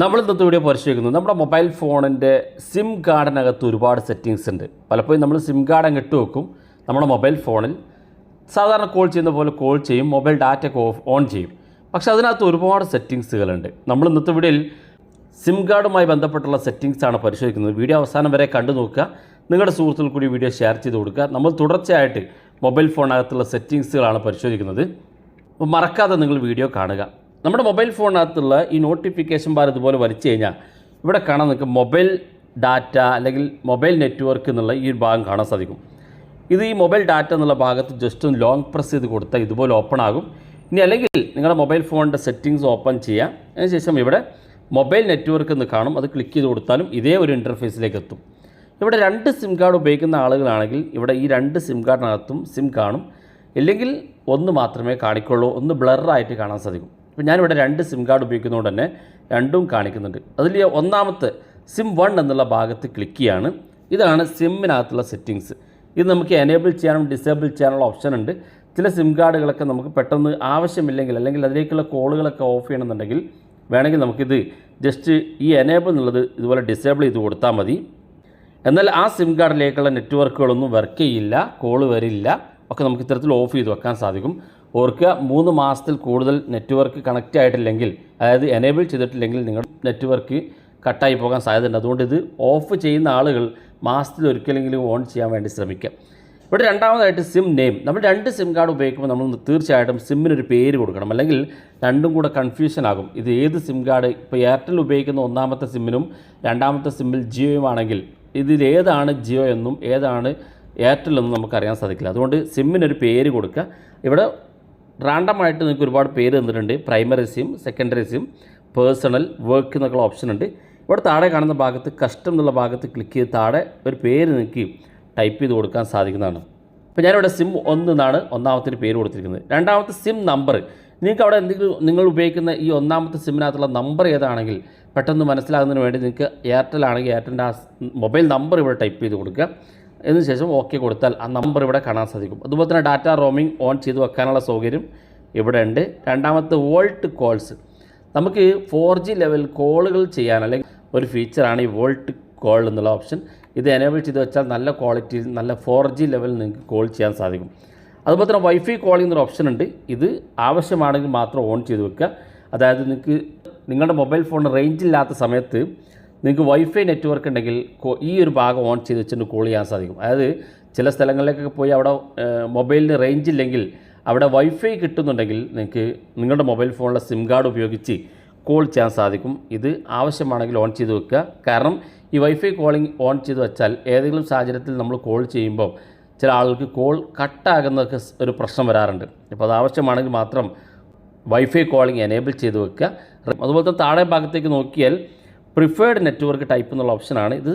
നമ്മൾ ഇന്നത്തെ വീഡിയോ പരിശോധിക്കുന്നത് നമ്മുടെ മൊബൈൽ ഫോണിന്റെ സിം കാർഡിനകത്ത് ഒരുപാട് സെറ്റിങ്സ് ഉണ്ട്. പലപ്പോഴും നമ്മൾ സിം കാർഡ് അങ്ങ് ഇട്ട് വെക്കും. നമ്മുടെ മൊബൈൽ ഫോണിൽ സാധാരണ കോൾ ചെയ്യുന്ന പോലെ കോൾ ചെയ്യും. മൊബൈൽ ഡാറ്റ ഓഫ് ഓൺ ചെയ്യും. പക്ഷേ അതിനകത്ത് ഒരുപാട് സെറ്റിങ്സുകളുണ്ട് നമ്മൾ ഇന്നത്തെ വീഡിയോയിൽ സിം കാർഡുമായി ബന്ധപ്പെട്ടുള്ള സെറ്റിങ്സ് ആണ് പരിശോധിക്കുന്നത്. വീഡിയോ അവസാനം വരെ കണ്ടു നോക്കുക. നിങ്ങളുടെ സുഹൃത്തുക്കൾ കൂടി വീഡിയോ ഷെയർ ചെയ്ത് കൊടുക്കുക. നമ്മൾ തുടർച്ചയായിട്ട് മൊബൈൽ ഫോണിനകത്തുള്ള സെറ്റിങ്സുകളാണ് പരിശോധിക്കുന്നത്. അപ്പോൾ മറക്കാതെ നിങ്ങൾ വീഡിയോ കാണുക. നമ്മുടെ മൊബൈൽ ഫോണിനകത്തുള്ള ഈ നോട്ടിഫിക്കേഷൻ ബാർ ഇതുപോലെ വലിച്ചു കഴിഞ്ഞാൽ ഇവിടെ കാണാൻ നിങ്ങൾക്ക് മൊബൈൽ ഡാറ്റ അല്ലെങ്കിൽ മൊബൈൽ നെറ്റ്വർക്ക് എന്നുള്ള ഈ ഒരു ഭാഗം കാണാൻ സാധിക്കും. ഇത് ഈ മൊബൈൽ ഡാറ്റ എന്നുള്ള ഭാഗത്ത് ജസ്റ്റ് ഒന്ന് ലോങ് പ്രസ് ചെയ്ത് കൊടുത്താൽ ഇതുപോലെ ഓപ്പൺ ആകും. ഇനി അല്ലെങ്കിൽ നിങ്ങളുടെ മൊബൈൽ ഫോണിന്റെ സെറ്റിങ്സ് ഓപ്പൺ ചെയ്യാം. അതിനുശേഷം ഇവിടെ മൊബൈൽ നെറ്റ്വർക്ക് എന്ന് കാണും. അത് ക്ലിക്ക് ചെയ്ത് കൊടുത്താലും ഇതേ ഒരു ഇന്റർഫേസിലേക്ക് എത്തും. ഇവിടെ രണ്ട് സിം കാർഡ് ഉപയോഗിക്കുന്ന ആളുകളാണെങ്കിൽ ഇവിടെ ഈ രണ്ട് സിം കാർഡിനകത്തും സിം കാണും. ഇല്ലെങ്കിൽ ഒന്ന് മാത്രമേ കാണിക്കുള്ളൂ. ഒന്ന് ബ്ലറായിട്ട് കാണാൻ സാധിക്കും. ഇപ്പോൾ ഞാനിവിടെ രണ്ട് സിം കാർഡ് ഉപയോഗിക്കുന്നതുകൊണ്ട് തന്നെ രണ്ടും കാണിക്കുന്നുണ്ട്. അതിൽ ഒന്നാമത്തെ സിം വൺ എന്നുള്ള ഭാഗത്ത് ക്ലിക്ക് ചെയ്യാണ്. ഇതാണ് സിമ്മിനകത്തുള്ള സെറ്റിങ്സ് ഇത് നമുക്ക് എനേബിൾ ചെയ്യാനും ഡിസേബിൾ ചെയ്യാനുള്ള ഓപ്ഷൻ ഉണ്ട്. ചില സിം കാർഡുകളൊക്കെ നമുക്ക് പെട്ടെന്ന് ആവശ്യമില്ലെങ്കിൽ അല്ലെങ്കിൽ അതിലേക്കുള്ള കോളുകളൊക്കെ ഓഫ് ചെയ്യണമെന്നുണ്ടെങ്കിൽ വേണമെങ്കിൽ നമുക്കിത് ജസ്റ്റ് ഈ എനേബിൾ എന്നുള്ളത് ഇതുപോലെ ഡിസേബിൾ ചെയ്ത് കൊടുത്താൽ മതി. എന്നാൽ ആ സിം കാർഡിലേക്കുള്ള നെറ്റ്വർക്കുകളൊന്നും വർക്ക് ചെയ്യില്ല കോൾ വരില്ല. ഒക്കെ നമുക്ക് ഇത്തരത്തിൽ ഓഫ് ചെയ്ത് വെക്കാൻ സാധിക്കും. ഓർക്കുക മൂന്ന് മാസത്തിൽ കൂടുതൽ നെറ്റ്വർക്ക് കണക്റ്റ് ആയിട്ടില്ലെങ്കിൽ അതായത് എനേബിൾ ചെയ്തിട്ടില്ലെങ്കിൽ നിങ്ങളുടെ നെറ്റ്വർക്ക് കട്ടായി പോകാൻ സാധ്യതയുണ്ട്. അതുകൊണ്ട് ഇത് ഓഫ് ചെയ്യുന്ന ആളുകൾ മാസത്തിൽ ഒരിക്കലെങ്കിലും ഓൺ ചെയ്യാൻ വേണ്ടി ശ്രമിക്കുക ഇവിടെ രണ്ടാമതായിട്ട് സിം നെയിം നമ്മൾ രണ്ട് സിം കാർഡ് ഉപയോഗിക്കുമ്പോൾ നമ്മൾ തീർച്ചയായിട്ടും സിമ്മിനൊരു പേര് കൊടുക്കണം. അല്ലെങ്കിൽ രണ്ടും കൂടെ കൺഫ്യൂഷൻ ആകും. ഇത് ഏത് സിം കാർഡ് ഇപ്പോൾ എയർടെൽ ഉപയോഗിക്കുന്ന ഒന്നാമത്തെ സിമ്മിനും രണ്ടാമത്തെ സിമ്മിൽ ജിയോയുമാണെങ്കിൽ ഇതിൽ ഏതാണ് ജിയോ എന്നും ഏതാണ് എയർടെൽ എന്നും നമുക്കറിയാൻ സാധിക്കില്ല. അതുകൊണ്ട് സിമ്മിനൊരു പേര് കൊടുക്കുക. ഇവിടെ റാൻഡമായിട്ട് നിങ്ങൾക്ക് ഒരുപാട് പേര് തന്നിട്ടുണ്ട്. Primary SIM secondary SIM personal work എന്നൊക്കെ ഓപ്ഷൻ ഉണ്ട്. ഇവിടെ താഴെ കാണുന്ന ഭാഗത്ത് കസ്റ്റം എന്നുള്ള ഭാഗത്ത് ക്ലിക്ക് ചെയ്ത് താഴെ ഒരു പേര് നിങ്ങൾക്ക് ടൈപ്പ് ചെയ്ത് കൊടുക്കാൻ സാധിക്കുന്നതാണ്. അപ്പോൾ ഞാനിവിടെ സിം ഒന്ന് എന്നാണ് ഒന്നാമത്തെ പേര് കൊടുത്തിരിക്കുന്നത്. രണ്ടാമത്തെ സിം നമ്പർ. നിങ്ങൾക്ക് അവിടെ എന്തെങ്കിലും നിങ്ങൾ ഉപയോഗിക്കുന്ന ഈ ഒന്നാമത്തെ സിമ്മിനകത്തുള്ള നമ്പർ ഏതാണെങ്കിൽ പെട്ടെന്ന് മനസ്സിലാകുന്നതിന് വേണ്ടി നിങ്ങൾക്ക് എയർടെൽ ആണെങ്കിൽ എയർടെലിന്റെ ആ മൊബൈൽ നമ്പർ ഇവിടെ ടൈപ്പ് ചെയ്ത് കൊടുക്കുക. ശേഷം ഓക്കെ കൊടുത്താൽ ആ നമ്പർ ഇവിടെ കാണാൻ സാധിക്കും. അതുപോലെ തന്നെ ഡാറ്റ റോമിംഗ് ഓൺ ചെയ്ത് വെക്കാനുള്ള സൗകര്യം ഇവിടെ ഉണ്ട് രണ്ടാമത്തെ വോൾട്ട് കോൾസ് നമുക്ക് ഫോർ ജി ലെവൽ കോളുകൾ ചെയ്യാൻ അല്ലെങ്കിൽ ഒരു ഫീച്ചറാണ് ഈ വോൾട്ട് കോൾ എന്നുള്ള ഓപ്ഷൻ ഇത് എനേബിൾ ചെയ്ത് വെച്ചാൽ നല്ല ക്വാളിറ്റിയിൽ നല്ല ഫോർ ജി ലെവലിൽ നിങ്ങൾക്ക് കോൾ ചെയ്യാൻ സാധിക്കും. അതുപോലെ തന്നെ വൈഫൈ കോളിംഗ് എന്നൊരു ഓപ്ഷൻ ഉണ്ട്. ഇത് ആവശ്യമാണെങ്കിൽ മാത്രം ഓൺ ചെയ്ത് വെക്കുക. അതായത് നിങ്ങൾക്ക് നിങ്ങളുടെ മൊബൈൽ ഫോൺ റേഞ്ച് ഇല്ലാത്ത സമയത്ത് നിങ്ങൾക്ക് വൈഫൈ നെറ്റ്വർക്ക് ഉണ്ടെങ്കിൽ ഈ ഒരു ഭാഗം ഓൺ ചെയ്ത് വെച്ചിട്ട് കോൾ ചെയ്യാൻ സാധിക്കും. അതായത് ചില സ്ഥലങ്ങളിലേക്കൊക്കെ പോയി അവിടെ മൊബൈലിന് റേഞ്ച് ഇല്ലെങ്കിൽ അവിടെ വൈഫൈ കിട്ടുന്നുണ്ടെങ്കിൽ നിങ്ങൾക്ക് നിങ്ങളുടെ മൊബൈൽ ഫോണിലെ സിം കാർഡ് ഉപയോഗിച്ച് കോൾ ചെയ്യാൻ സാധിക്കും. ഇത് ആവശ്യമാണെങ്കിൽ ഓൺ ചെയ്ത് വെക്കുക. കാരണം ഈ വൈഫൈ കോളിംഗ് ഓൺ ചെയ്ത് വെച്ചാൽ ഏതെങ്കിലും സാഹചര്യത്തിൽ നമ്മൾ കോൾ ചെയ്യുമ്പോൾ ചില ആളുകൾക്ക് കോൾ കട്ടാകുന്നതൊക്കെ ഒരു പ്രശ്നം വരാറുണ്ട്. അപ്പോൾ അത് ആവശ്യമാണെങ്കിൽ മാത്രം വൈഫൈ കോളിംഗ് എനേബിൾ ചെയ്ത് വെക്കുക. അതുപോലെ തന്നെ താഴെ ഭാഗത്തേക്ക് നോക്കിയാൽ പ്രിഫേർഡ് നെറ്റ്വർക്ക് ടൈപ്പ് എന്നുള്ള ഓപ്ഷനാണ് ഇത്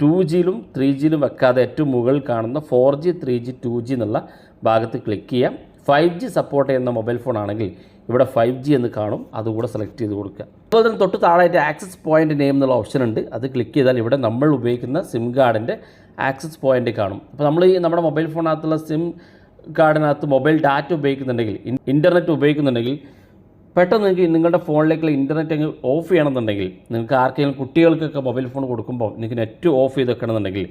ടു ജിയിലും ത്രീ ജിയിലും വെക്കാതെ ഏറ്റവും മുകളിൽ കാണുന്ന four G three G two G എന്നുള്ള ഭാഗത്ത് ക്ലിക്ക് ചെയ്യാം. ഫൈവ് ജി സപ്പോർട്ട് ചെയ്യുന്ന മൊബൈൽ ഫോൺ ആണെങ്കിൽ ഇവിടെ ഫൈവ് ജി എന്ന് കാണും. അതുകൂടെ സെലക്ട് ചെയ്ത് കൊടുക്കുക. അതുപോലെ തന്നെ തൊട്ട് താഴായിട്ട് ആക്സസ് പോയിന്റ് നെയിം എന്നുള്ള ഓപ്ഷൻ ഉണ്ട്. അത് ക്ലിക്ക് ചെയ്താൽ ഇവിടെ നമ്മൾ ഉപയോഗിക്കുന്ന സിം കാർഡിന്റെ ആക്സസ് പോയിന്റ് കാണും. അപ്പോൾ നമ്മൾ ഈ നമ്മുടെ മൊബൈൽ ഫോണിനകത്തുള്ള സിം കാർഡിനകത്ത് മൊബൈൽ ഡാറ്റ ഉപയോഗിക്കുന്നുണ്ടെങ്കിൽ ഇന്റർനെറ്റ് ഉപയോഗിക്കുന്നുണ്ടെങ്കിൽ പെട്ടെന്ന് നിങ്ങൾക്ക് നിങ്ങളുടെ ഫോണിലേക്കുള്ള ഇന്റർനെറ്റ് അങ്ങ് ഓഫ് ചെയ്യണമെന്നുണ്ടെങ്കിൽ നിങ്ങൾക്ക് ആർക്കെങ്കിലും കുട്ടികൾക്കൊക്കെ മൊബൈൽ ഫോൺ കൊടുക്കുമ്പോൾ നിങ്ങൾക്ക് നെറ്റ് ഓഫ് ചെയ്ത് വെക്കണമെന്നുണ്ടെങ്കിൽ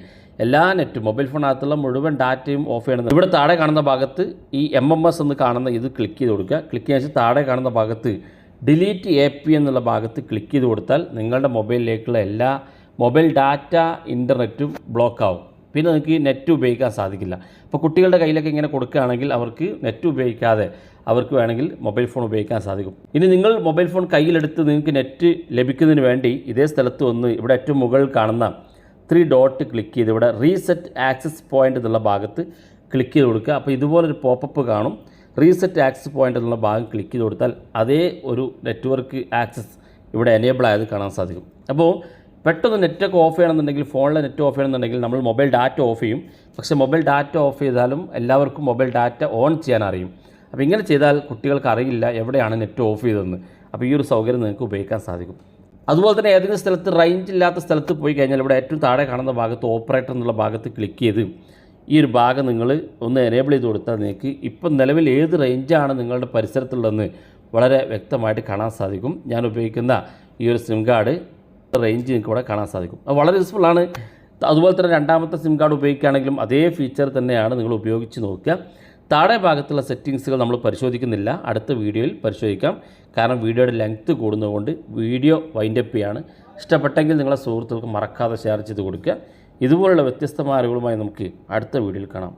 എല്ലാ നെറ്റും മൊബൈൽ ഫോണിനകത്തുള്ള മുഴുവൻ ഡാറ്റയും ഓഫ് ചെയ്യണം ഇവിടെ താഴെ കാണുന്ന ഭാഗത്ത് ഈ എം എം എസ് എന്ന് കാണുന്ന ഇത് ക്ലിക്ക് ചെയ്ത് കൊടുക്കുക. ക്ലിക്ക് ചെയ്യാൻ വെച്ചാൽ താഴെ കാണുന്ന ഭാഗത്ത് ഡിലീറ്റ് എ പി എന്നുള്ള ഭാഗത്ത് ക്ലിക്ക് ചെയ്ത് കൊടുത്താൽ നിങ്ങളുടെ മൊബൈലിലേക്കുള്ള എല്ലാ മൊബൈൽ ഡാറ്റ ഇന്റർനെറ്റും ബ്ലോക്ക് ആവും. പിന്നെ നിങ്ങൾക്ക് നെറ്റ് ഉപയോഗിക്കാൻ സാധിക്കില്ല. അപ്പോൾ കുട്ടികളുടെ കയ്യിലൊക്കെ ഇങ്ങനെ കൊടുക്കുകയാണെങ്കിൽ അവർക്ക് നെറ്റ് ഉപയോഗിക്കാതെ അവർക്ക് വേണമെങ്കിൽ മൊബൈൽ ഫോൺ ഉപയോഗിക്കാൻ സാധിക്കും. ഇനി നിങ്ങൾ മൊബൈൽ ഫോൺ കയ്യിലെടുത്ത് നിങ്ങൾക്ക് നെറ്റ് ലഭിക്കുന്നതിന് വേണ്ടി ഇതേ സ്ഥലത്ത് വന്ന് ഇവിടെ ഏറ്റവും മുകളിൽ കാണുന്ന ത്രീ ഡോട്ട് ക്ലിക്ക് ചെയ്ത് ഇവിടെ റീസെറ്റ് ആക്സസ് പോയിന്റ് എന്നുള്ള ഭാഗത്ത് ക്ലിക്ക് ചെയ്ത് കൊടുക്കുക. അപ്പോൾ ഇതുപോലൊരു പോപ്പപ്പ് കാണും. റീസെറ്റ് ആക്സസ് പോയിന്റ് എന്നുള്ള ഭാഗം ക്ലിക്ക് ചെയ്ത് കൊടുത്താൽ അതേ ഒരു നെറ്റ്വർക്ക് ആക്സസ് ഇവിടെ എനേബിൾ ആയത് കാണാൻ സാധിക്കും. അപ്പോൾ പെട്ടെന്ന് നെറ്റൊക്കെ ഓഫ് ചെയ്യണമെന്നുണ്ടെങ്കിൽ ഫോണിലെ നെറ്റ് ഓഫ് ചെയ്യണമെന്നുണ്ടെങ്കിൽ നമ്മൾ മൊബൈൽ ഡാറ്റ ഓഫ് ചെയ്യും. പക്ഷേ മൊബൈൽ ഡാറ്റ ഓഫ് ചെയ്താലും എല്ലാവർക്കും മൊബൈൽ ഡാറ്റ ഓൺ ചെയ്യാൻ അറിയും. അപ്പോൾ ഇങ്ങനെ ചെയ്താൽ കുട്ടികൾക്ക് അറിയില്ല എവിടെയാണ് നെറ്റ് ഓഫ് ചെയ്തതെന്ന്. അപ്പോൾ ഈ ഒരു സൗകര്യം നിങ്ങൾക്ക് ഉപയോഗിക്കാൻ സാധിക്കും. അതുപോലെ തന്നെ ഏതെങ്കിലും സ്ഥലത്ത് റേഞ്ച് ഇല്ലാത്ത സ്ഥലത്ത് പോയി കഴിഞ്ഞാൽ ഇവിടെ ഏറ്റവും താഴെ കാണുന്ന ഭാഗത്ത് ഓപ്പറേറ്റർ എന്നുള്ള ഭാഗത്ത് ക്ലിക്ക് ചെയ്ത് ഈ ഒരു ഭാഗം നിങ്ങൾ ഒന്ന് എനേബിൾ ചെയ്ത് കൊടുത്താൽ നിങ്ങൾക്ക് ഇപ്പം നിലവിൽ ഏത് റേഞ്ചാണ് നിങ്ങളുടെ പരിസരത്തുള്ളതെന്ന് വളരെ വ്യക്തമായിട്ട് കാണാൻ സാധിക്കും. ഞാൻ ഉപയോഗിക്കുന്ന ഈ ഒരു സിം കാർഡ് റേഞ്ച് നിങ്ങൾക്ക് ഇവിടെ കാണാൻ സാധിക്കും. അത് വളരെ ആണ്. അതുപോലെ തന്നെ രണ്ടാമത്തെ സിം കാർഡ് ഉപയോഗിക്കുകയാണെങ്കിലും അതേ ഫീച്ചർ തന്നെയാണ് നിങ്ങൾ ഉപയോഗിച്ച് നോക്കുക. താഴെ ഭാഗത്തുള്ള സെറ്റിങ്സുകൾ നമ്മൾ പരിശോധിക്കുന്നില്ല. അടുത്ത വീഡിയോയിൽ പരിശോധിക്കാം. കാരണം വീഡിയോയുടെ ലെങ്ത്ത് കൂടുന്നതുകൊണ്ട് വീഡിയോ വൈൻഡപ്പ് ചെയ്യാണ്. ഇഷ്ടപ്പെട്ടെങ്കിൽ നിങ്ങളുടെ സുഹൃത്തുക്കൾക്ക് മറക്കാതെ ഷെയർ ചെയ്ത് കൊടുക്കുക. ഇതുപോലുള്ള വ്യത്യസ്തമായ അറിവുകളുമായി നമുക്ക് അടുത്ത വീഡിയോയിൽ കാണാം.